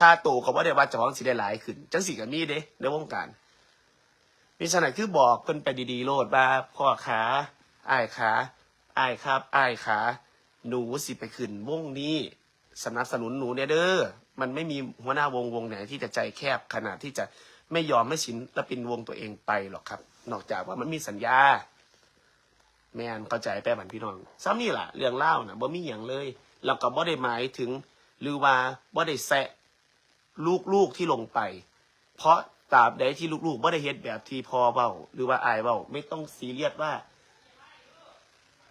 ถ้าโตเขาบ่ได้ว่าเจ้าของสิได้หลายขึ้น จังสิก็มีเด้ในวงการมิฉะนั้นคือบอกเพิ่นไปดีๆโลดว่าพ่อขาอ้ายขาอ้ายครับอ้ายขาหนูสิไปขึ้นวงนี้สนับสนุนหนูเนี่ยเด้อมันไม่มีหัวหน้าวงวงไหนที่จะใจแคบขนาดที่จะไม่ยอมไม่ชินและเป็นวงตัวเองไปหรอกครับ นอกจากว่ามันมีสัญญา แม่นเข้าใจแป้บันพี่น้องซ้ำนี่แหละเรื่องเล่าน่ะบ่มีอย่างเลยแล้วก็บ่ได้หมายถึงหรือว่าบ่ได้แซะ ลูกๆที่ลงไป เพราะตราบใดที่ลูกๆบ่ได้เฮ็ดแบบที่พ่อเว้า หรือว่าอายเว้า ไม่ต้องซีเรียสว่า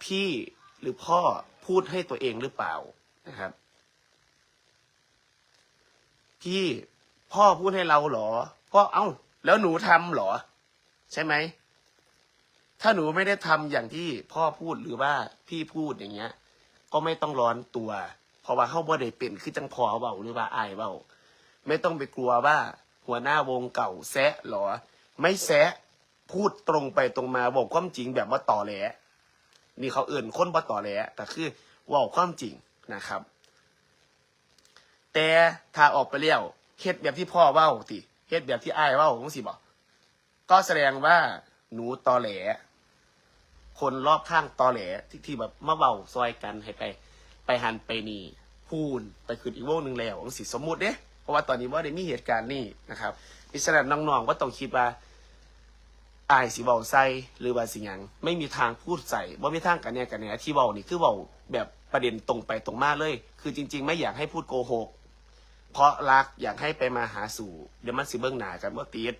พี่หรือพ่อพูดให้ตัวเองหรือเปล่านะครับ พี่พ่อพูดให้เราเหรอพ่อเอ้า แล้วหนูทำเหรอ ใช่ไหมถ้าหนูไม่ได้ทำอย่างที่พ่อพูดหรือว่าพี่พูดอย่างเงี้ย ก็ไม่ต้องร้อนตัว เพราะว่าเข้าบ่ได้เป็นคือจังพอเบาหรือว่าอายเบา ไม่ต้องไปกลัวว่า หัวหน้าวงเก่าแซะหรอ ไม่แซะพูดตรงไปตรงมาบอกความจริงแบบว่าต่อแหลนี่เขาเอื่นคนบ่าต่อแหลแต่คือว่าความจริงนะครับ แต่ถ้าออกไปเลี้ยวเฮ็ดแบบที่พ่อเว้าติเฮ็ดแบบที่อ้ายเว้าของสิบอกก็แสดงว่าหนูตอแหล คนรอบข้างตอแหลที่ที่แบบมาเบาซอยกันให้ไป ไปหันไปนี่พูนไปขึ้นอีกวงหนึ่งแล้วของสิสมมุติเด้ ราะว่าตอนนี้ว่าได้มีเหตุการณ์นี่นะครับอิสระน้องๆก็ต้องคิดว่าอายสิเบาใส่หรือว่าสิหยังไม่มีทางพูดใส่ว่ามีทางกันเนี่ยกันเนี่ยที่เบานี่คือเบาแบบประเด็นตรงไปตรงมาเลย คือจริง ๆ ไม่อยากให้พูดโกหก เพราะรักอยากให้ไปมาหาสู่เดี๋ยวมันสิเบื้องหนากันว่าตีด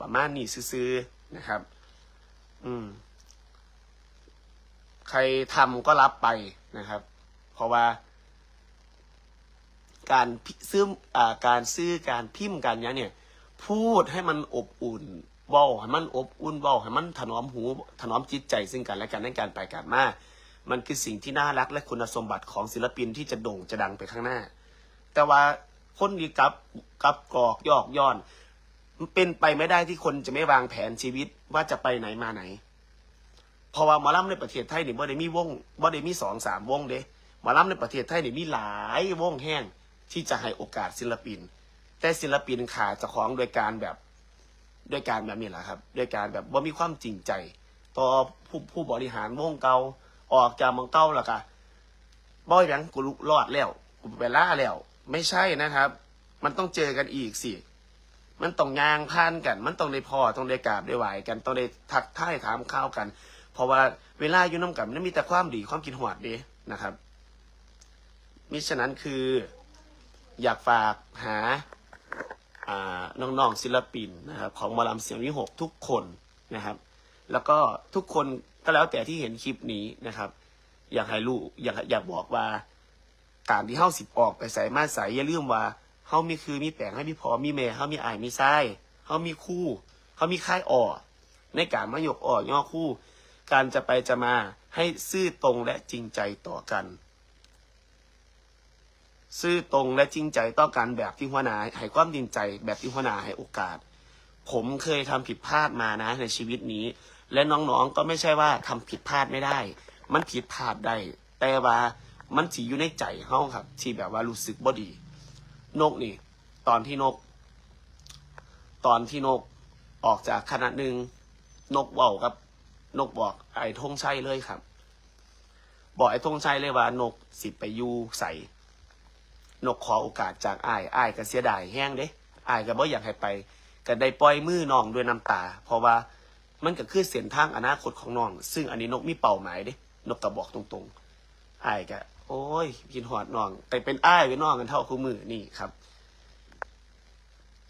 ประมาณนี้ซื้อๆนะครับ อืม ใครทำก็รับไปนะครับ เพราะว่า การซื้ออการซื้อการพิมพ์การเนี้ยเนี่ยพูดให้มันอบอุ่นเบาให้มันอบอุ่นเบาให้มันถนอมหูถนอมจิตใจซึ่งกันและกันในการไปการมา มันคือสิ่งที่น่ารักและคุณสมบัติของศิลปินที่จะโด่งจะดังไปข้างหน้า แต่ว่าคนดีกับกับกอกยอกย้อนมันเป็นไปไม่ได้ที่คนจะไม่วางแผนชีวิตว่าจะไปไหนมาไหน เพราะว่าหมอลำในประเทศไทยนี่บ่ได้มีวงบ่ได้มีสองสามวงเด้หมอลำในประเทศไทยนี่มีหลายวงแห้ง ที่จะให้โอกาสศิลปิน แต่ศิลปินขาดเจะของโดยการแบบด้วยการแบบนี้แหละครับด้วยการแบบว่ามีความจริงใจ ต่อผู้ผู้บริหารวงเก่าออกจากมืองเก่าแล้วก็บ่อยแบงกูรอดแล้วกูไปล่าแล้ว ไม่ใช่นะครับ มันต้องเจอกันอีกสิมันต้องยางพันกัน มันต้องได้พอต้องได้กราบได้ไหวกันต้องได้ทักทายถามข้าวกัน เพราะว่าเวลาอยู่น้ำกันมันมีแต่ความดีความกินหวดดีนะครับมิฉะนั้นคือ อยากฝากหาน้องๆศิลปินนะครับของมอลำเสียงวิหกทุกคนนะครับ แล้วก็ทุกคนก็แล้วแต่ที่เห็นคลิปนี้นะครับ อยากให้รู้อยากอยากบอกว่าการที่เฮาสิบออกไปใส่มาใส่อย่าลืมว่าเฮามีคือมีแปลงให้มีพอมีแม่เฮามีอายมีไส้เฮามีคู่เฮามีค่ายอ่อในการมายกอ่อย่อคู่ การจะไปจะมาให้ซื่อตรงและจริงใจต่อกัน ซื่อตรงและจริงใจต่อกันแบบที่หัวหน้าให้ความจริงใจแบบที่หัวหน้าให้โอกาส ผมเคยทำผิดพลาดมานะในชีวิตนี้ และน้องๆก็ไม่ใช่ว่าทำผิดพลาดไม่ได้ มันผิดพลาดได้แต่ว่ามันสีอยู่ในใจเฮาครับ ที่แบบว่ารู้สึกบ่ดี นกนี่ ตอนที่นก ตอนที่นกออกจากคณะหนึ่งนกเว้าครับ นกบอกไอ้ธงชัยเลยครับ บอกไอ้ธงชัยเลยว่านกสิไปยูใส่ นกขอโอกาสจากอ้ายอ้ายก็เสียดายแห้งเด้อ้ายก็บ่อยากให้ไปก็ได้ปล่อยมือน้องด้วยน้ำตา เพราะว่ามันก็คือเส้นทางอนาคตของน้อง ซึ่งอันนี้นกมีเป้าหมายเด้นกก็บอกตรงๆอ้ายก็โอ้ยกินหอดน้องไปเป็นอ้ายเป็นน้องกันเท่าคู่มือนี่ครับ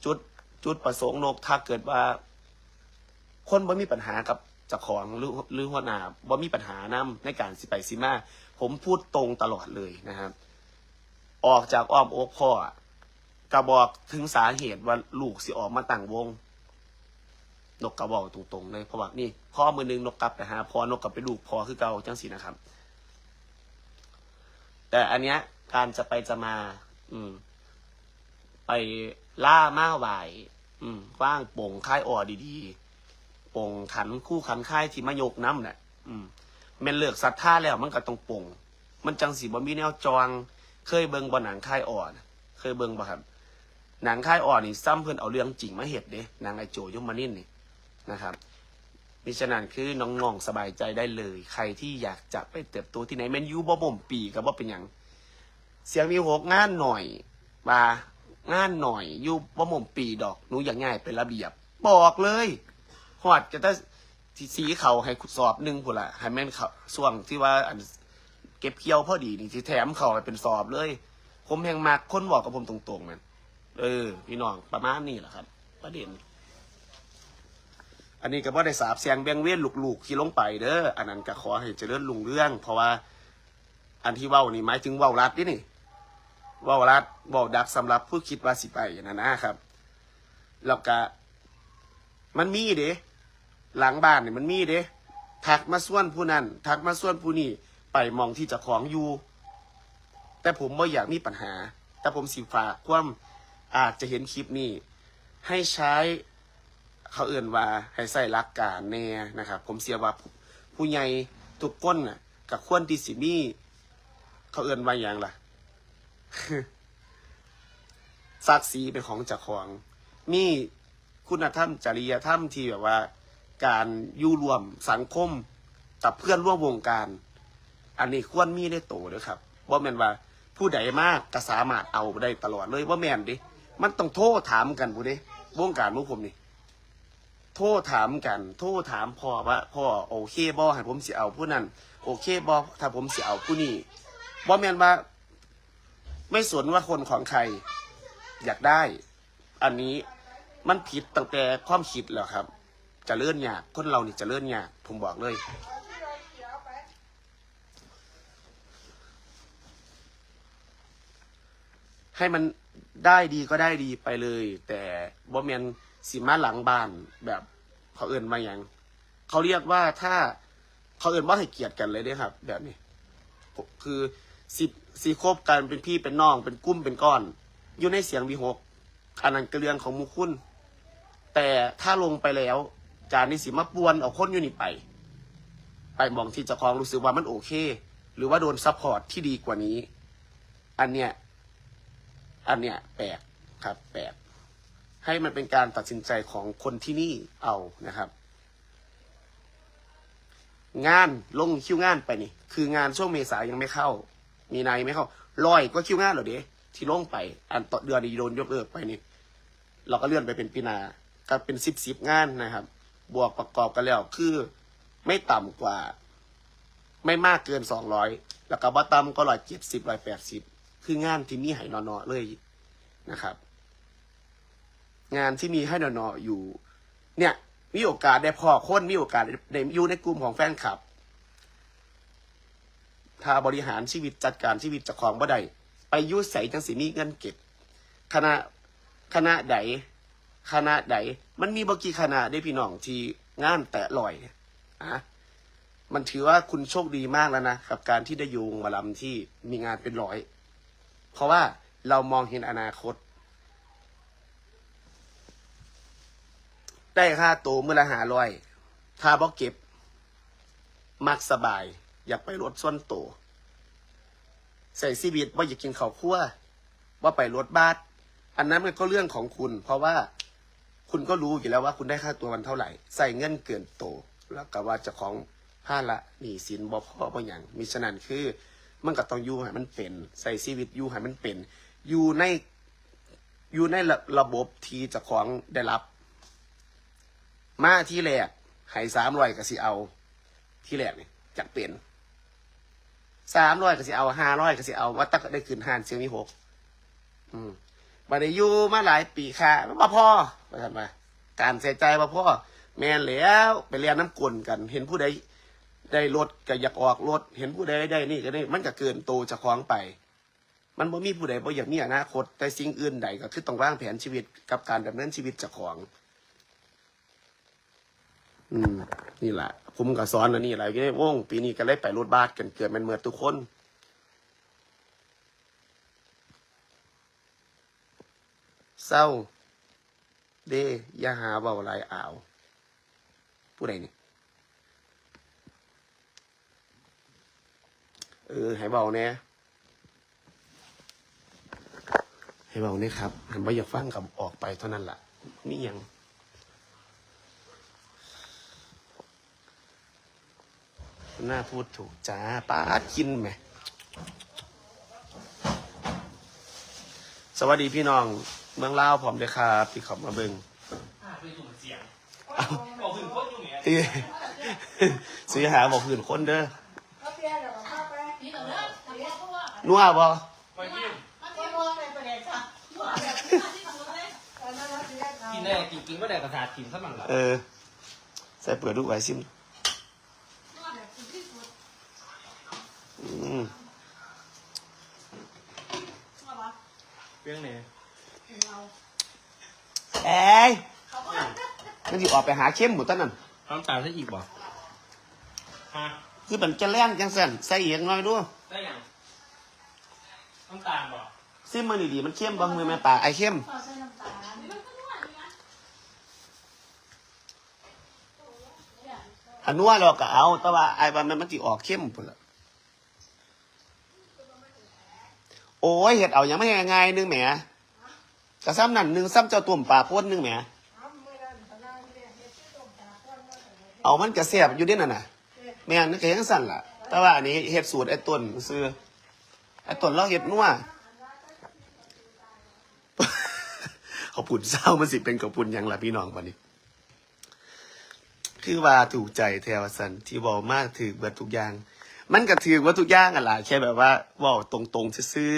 จุดจุดประสงค์นกถ้าเกิดว่า คนบ่มีปัญหากับเจ้าของหรือหรือหัวหน้าบ่มีปัญหานํในการสิไปสิมา ผมพูดตรงตลอดเลยนะครับ ออกจากอ้อมอกพ่อกระบอกถึงสาเหตุว่าลูกสิออกมาตั้งวง นกกระบอกตรงๆเลยเพราะว่านี่พ่อมือหนึงนกกลับไปหาพ่อนกกลับไปลูกพ่อคือเก่าจังสีนะครับ แต่อันเนี้ยการจะไปจะมา อืม ไปล่ามาไหวอืมว่างโป่งค่ายอ่อดีๆโป่งขันคู่ขันค่ายที่มายกน้ำเนี่ยอืมม่นเลือกศรัทธาแล้วมันก็ต้องโป่ง มันจังสีบ่มีแนวจอง เคยเบิ่งบ่หนังค่ายอ่อน เคยเบิ่งบ่ครับหนังค่ายอ่อนนี่ซ้ำเพื่อนเอาเรื่องจริงมาเห็ดเด้หนังไอโจยมมานินนี่นะครับมิฉะนั้นคือน้องๆสบายใจได้เลย ใครที่อยากจะไปเติบโตที่ไหนแมนยูบ่บ่มปีกับว่าเป็นอย่างเสียงมีหกงานหน่อยมางานหน่อยอยู่บ่หม่มปีดอกหนูอย่างง่ายเป็นระเบียบ บอกเลยหอดจะได้สีเขาให้สอบหนึ่งพุ่นละให้แม่นเขาส่วงที่ว่าอัน เก็บเคี้ยวพอดีนี่ที่แถมเขาให้เป็นสอบเลย ผมแหงมากคนบอกกับผมตรงๆมันเออ พี่น้องประมาณนี้แหละครับ ประเด็น อันนี้ก็บ่ได้สาบแสงแบงเวียนลูกๆที่ลงไปเด้ออันนั้นก็ขอให้เจริญรุ่งเรื่อง เพราะว่า อันที่เว้านี่หมายถึงเว้ารัดนี่นี่เว้ารัดเว้าดักสำหรับผู้คิดว่าสิไปนั่นะครับแล้วก็มันมีเด้หลังบ้านเนี่ยมันมีเด้ทักมาส่วนผู้นั้นทักมาส่วนผู้นี้ ไปมองที่จะของอยู่ แต่ผมไม่อยากมีปัญหา แต่ผมสิฝากความอาจจะเห็นคลิปนี้ ให้ใช้เขาเอื่นว่าให้ใส่รักการแน่นะครับ ผมเสียว่าผู้ใหญ่ทุกคนน่ะกับควรที่สิมีเขาเอื่นว่าอย่างล่ะศักดิ์ศรีเป็นของจ้าของ มีคุณธรรมจริยธรรมที่แบบว่า การยู่รวมสังคมกับเพื่อนร่วมวงการ อันนี้ควรมีได้โตเด้อครับว่าแม่นว่าผู้ใดมากก็สามารถเอาได้ตลอดเลยว่าแม่นดิมันต้องโทษถามกันผู้เด้วงการมุกผมนี่โทษถามกัน โทษถามพ่อว่าพ่อโอเคบ่ให้ผมสิเอาผู้นั้นโอเคบ่ถ้าผมสิเอาผู้นี้บ่แมนว่า ไม่สนว่าคนของใคร อยากได้ อันนี้มันผิดตั้งแต่ความคิดแล้วครับ จะเลื่อนยากคนเรานี่จะเลื่อนยากผมบอกเลย ให้มันได้ดีก็ได้ดีไปเลย แต่บ่แมนสิมาหลังบ้านแบบเขาเอื่นมาอย่างเขาเรียกว่าถ้าเขาเอื่นว่าให้เกียรติกันเลยเด้ครับ แบบนี้ คือสิสีคบกันเป็นพี่เป็นน้องเป็นกุ้มเป็นก้อน อยู่ในเสียงวีหกอันนั้นก็เรื่องของมูคุณ แต่ถ้าลงไปแล้ว จานนี้สิมาปวนเอาคนอยู่นี่ไป ไปมองที่เจ้าของรู้สึกว่ามันโอเค หรือว่าโดนซัพพอร์ตที่ดีกว่านี้ อันเนี้ย อันเนี้ยแปลกครับแปลกให้มันเป็นการตัดสินใจของคนที่นี่เอานะครับ งานลงคิวงานไปนี่ คืองานช่วงเมษายังไม่เข้า มีนายไม่เข้าร้อยก็คิวงานเหรอเด้ที่ลงไป อันต่อเดือนนี้โดนยกเลิกไปนี่เราก็เลื่อนไปเป็นปีนาก็เป็นสิบสิบงานนะครับ บวกประกอบกันแล้วคือไม่ต่ำกว่า ไม่มากเกินสองร้อยแล้วก็บ่ต่ำก็ร้อยเจ็ดสิบร้อยแปดสิบ คืองานที่มีให้นอนๆเลยนะครับ งานที่มีให้นอนๆอยู่ เนี่ย มีโอกาสได้พอคนมีโอกาสได้อยู่ในกลุ่มของแฟนคลับ ถ้าบริหารชีวิตจัดการชีวิตจ้าของบ่ได้ไปยุ่ใส่จังสิมีเงินเก็บคณะคณะใดคณะใดมันมีบกี่คณะได้พี่น้องที่งานแตะลอยอะมันถือว่าคุณโชคดีมากแล้วนะกับการที่ได้ยูวงมาลำที่มีงานเป็นร้อย เพราะว่าเรามองเห็นอนาคต ได้ค่าตัวมือละหาร้อยถ้าบ่เก็บ มักสบาย อยากไปรถส่วนตัวใส่ซีวิตว่าอยากกินข้าวคั่ว ว่าไปรถบัสอันนั้นมันก็เรื่องของคุณ เพราะว่าคุณก็รู้อยู่แล้วว่าคุณได้ค่าตัวมันเท่าไหร่ ใส่เงินเกินโต แล้วก็ว่าจะของผ้าละหนีสินบ่พ่อบ่อย่างมิฉะนั้นคือ มันก็ต้องอยู่ให้มันเป็น ใส่ชีวิตอยู่ให้มันเป็น อยู่ในอยู่ในระระบบที่เจะของได้รับ มาที่แรกให้สามร้อยก็สิเอา ที่แรกเนี่ยจักเป็นสามร้อยก็สิเอาห้าร้อยก็สิเอาว่าตักได้คืนห้านเสียงมีหกอืมมาได้อยู่มาหลายปีค่ะมาพ่อมาทำไมการเสียใจมาพ่อแม่นแล้วไปเรียนน้ำกลนกัน เห็นผู้ใด ได้รถก็อยากออกรถเห็นผู้ใดได้นี่ก็ได้ มันก็เกินโตจะคล้องไป มันบ่มีผู้ใดบ่อยากมีอนาคตแต่สิ่งอื่นใดก็คือต้องวางแผนชีวิตกับการดำเนินชีวิตจะของ อืม นี่แหละผมก็สอนอันนี้แหละก็ได้วงปีนี้ก็เลยไปรถบัสกันเกิดแมันเมื่อทุกคนเศร้า เดอย่าหาเบาหลอ่าว ผู้ใดนี่ เออให้เบาแน่ให้ให้บอกนี่ครับหันว่าอยากฟังกับออกไปเท่านั้นแหละมีหยังน่าพูดถูกจ้าป้าดกินไหม สวัสดีพี่น้อง เมืองลาวผมเลยครับที่เขับมาเบิงอ่าไปสุ่มเสียงบอกถึงคนอยู่เนี่ยที่ซื้อหาบอกผื่นคนเด้อ นัวบ่มายิ้มมันที่ที่มองในประเด็นค่ะว่าแบบที่ทำเลยตอนนั้นเราเปลี่ยนเอากินได้กินกินก็ได้กระสากินสักหน่อยละเออ ใส่เปิดดูไว้ซิมว่าแบบที่สุดอืมว่าว่าเรื่องไหนเราเอ้ยเขาก็มันสิออกไปหาเข้มหมดตั้นนั่นน้ำตาลได้อีกบ่ฮะคือมันจะแล่นจังสันใส่เอียงหน่อยดูได้ยัง น้ำตาลบ่ซิมมันดีๆมันเข้มบ้างมือแม่ป่าไอเข้มพอใช้น้ำตาลนี่มันก็นวดนี่นะอันนัวเราก็เอา แต่ว่าไอ้ว่ามันมันสิออกเข้มพุ่นละโอ้ยเห็ดเอายังไม่ง่ายๆนึงแหมกระซ้ำนั่นหนึ่งซ้ำเจ้าตุ่มปลาโพดนึงแหมเอามือนั้นตอนนั้นเรียนเฮ็ดที่ตรงตาก้อนมาแต่เฮ็ดเอามันกระเสียบอยู่เด้นั่นน่ะ แม่นนก็ยังสั่นล่ะ แต่ว่าอันนี้เฮ็ดสูตรไอ้ต้นซื้อ ไอ้ต้นเราเฮ็ดนัวขอบปุ่นเศร้ามันสิเป็นขอบปุ่นยังล่ะพี่น้องบัดนี้ คือว่าถูกใจแทวสันที่บอกมากถือเบิดทุกอย่าง มันก็ถือว่าทุกอย่างอะล่ะแค่แบบว่าเว่าตรงๆซื่อ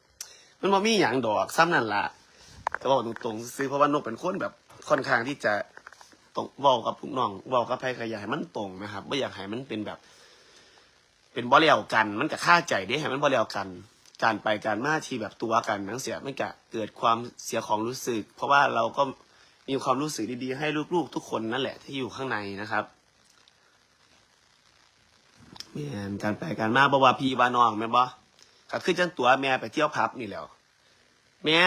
ๆมันบ่มีหยังดอกซ้ำนั่นล่ะแต่เว่าตรงๆซื่อเพราะว่านกเป็นคนแบบค่อนข้างที่จะตรงว้ากับลูกน้องเว้ากับใครก็อยากให้มันตรงนะครับไม่อยากให้มันเป็นแบบ เป็นบ่เลี้ยวกัน มันก็ค่าใจเด้ให้มันบ่เลี้ยวกัน การไปการมาที่แบบตัวกันนังเสียมันก็เกิดความเสียของรู้สึก เพราะว่าเราก็มีความรู้สึกดีๆ ให้ลูกๆ ทุกคนนั่นแหละที่อยู่ข้างในนะครับแม่นการไปการมาบ่ว่าพี่ว่าน้องแม่นบ่ก็คือจังตัวแม่ไปเที่ยวผับนี่แหล้วแม่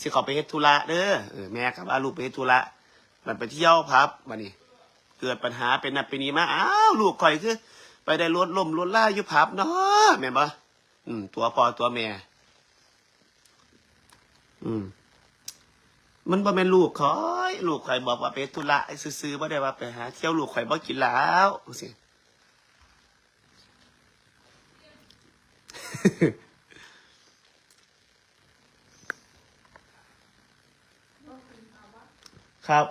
สิขอไปเฮ็ดธุระเด้อเออแม่กับว่าลูกไปเฮ็ดธุระมันไปเที่ยวพับมานี่เกิดปัญหาเป็นนับเป็นนี้มาอ้าวลูกข่อยคือ ไปได้รถล่มรถล่าอยู่พับเนาะแม่บ่อืม ตัวพอตัวแม่ อืม มันบ่แม่นลูกข่อยลูกข่อยบอกว่าไปธุระไอ้ซื้อๆบ่ได้ว่าไปหาเที่ยวลูกข่อยบ่กินแล้วสิครับ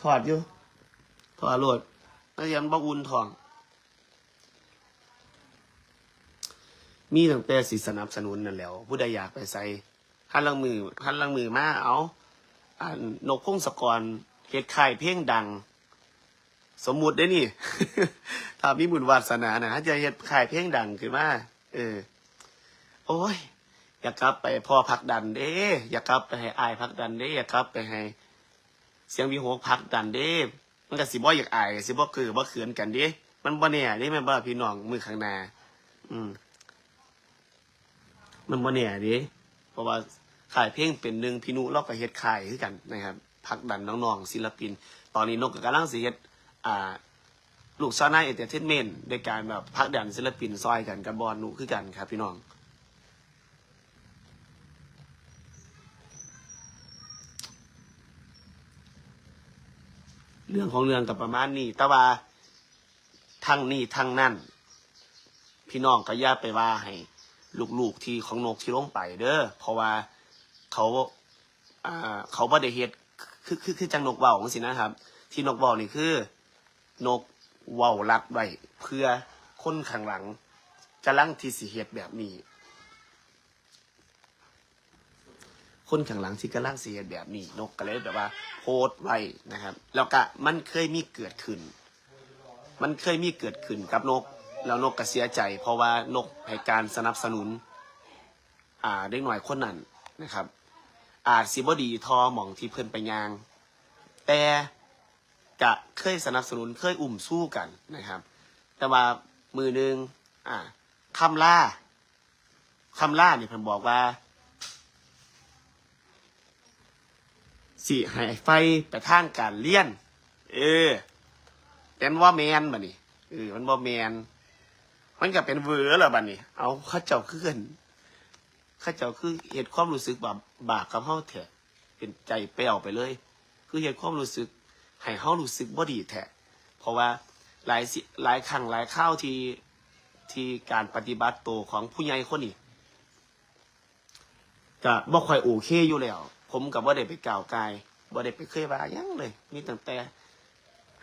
ถอดอยู่ ถอดโหลดแล้วยังบ่อุ่นทอง มีตั้งแต่สิสนับสนุนนั่นแหล้วผู้ใดอยากไปใส่หันลังมือหันลังมือมาเอาอ่านกพงศกรเฮ็ดค่ายเพลงดัง สมมุติได้นี่ ถ้ามีบุญวาสนานะจะเฮ็ดค่ายเพลงดังขึ้นมาเออ โอ้ย อยากกลับไปพ่อพักดันเด้ อยากกลับไปให้อายพักดันเด้ อยากกลับไปให้ เสียงวิโหกพักดันเด้ มันก็สิบ่อยากอายสิบ่คือบ่เขินกันเด้ มันบ่แน่เด้แม่นบ่พี่น้องมือข้างหน้าอืม มันบ่แน่เด้เพราะว่าขายเพลงเป็นหนึ่งพี่นุเราก็เฮ็ดขายคือกันนะครับพักดันน้องๆศิลปิน ตอนนี้นกก็กำลังสิเฮ็ดอ่าลูกซานาเอเตอร์เทนเมนต์ในการแบบพักดันศิลปินซอยกันกับบอลนุคือกันครับพี่น้องเรื่องของเรื่องกับประมาณนี้ แต่ว่าทั้งนี้ทั้งนั้น พี่น้องก็ย่าไปว่าให้ ลูกๆที่ของนกที่ลงไปเด้อเพราะว่าเขาอ่าเขาบ่ได้เฮ็ดคือคือคือจังนกเว้าจังซี่นะครับ ที่นกเว้านี่คือ นกเว้ารัดไว้เพื่อคนข้างหลังกำลังที่สิเฮ็ดแบบนี้ คนข้างหลังที่กำลังสิเฮ็ดแบบนี้ นกก็เลยแบบว่าโพสไว้นะครับ แล้วก็มันเคยมีเกิดขึ้น มันเคยมีเกิดขึ้นกับนก แล้วนกก็เสียใจ เพราะว่านกให้การสนับสนุน อ่าเด็กหน่อยคนนั้นนะครับ อาจสิบดีทอหม่องที่เพิ่นไปยาง แต่กะเคยสนับสนุนเคยอุ่มสู้กันนะครับ แต่ว่ามือหนึ่งอ่าคำล่าคำล่าเนี่ยเพิ่นบอกว่าสิให้ไฟไปทางการเลี้ยน เออเป็นว่าแมนบัดนี้เออมันว่าแมน มันก็เป็นเวอร์แล้วบัดนี้ เอาข้าเจ้าขึ้นข้าเจ้าคือเหตุความรู้สึกแบบบากกับเฮาแท้เป็นใจเปรี้ยวไปเลย คือเหตุความรู้สึกให้เฮารู้สึกบ่ดีแท้เพราะว่าหลายสิหลายครั้งหลายคราวที่ที่การปฏิบัติตัวของผู้ใหญ่คนนี้ก็บ่ค่อยโอเคอยู่แล้ว ผมกับบ่ได้ไปกล่าวกายบ่ได้ไปเคยว่ายังเลย มีตั้งแต่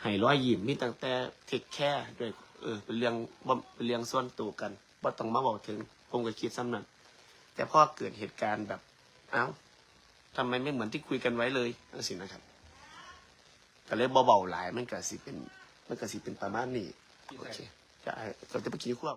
ให้ร้อยยิ้มมีตั้งแต่เทคแค่ด้วย เออเป็นเรื่องบ่เป็นเรื่องส่วนตัวกันบ่ต้องมาบอกถึง ผมก็คิดซ้ำนั้นแต่พอเกิดเหตุการณ์แบบ เอ้าทำไมไม่เหมือนที่คุยกันไว้เลยนั่นสินะครับก็เลยเบาๆหลายมันก็สิเป็น มันก็สิเป็นประมาณนี้โอเคจะก็จะไปกินควบ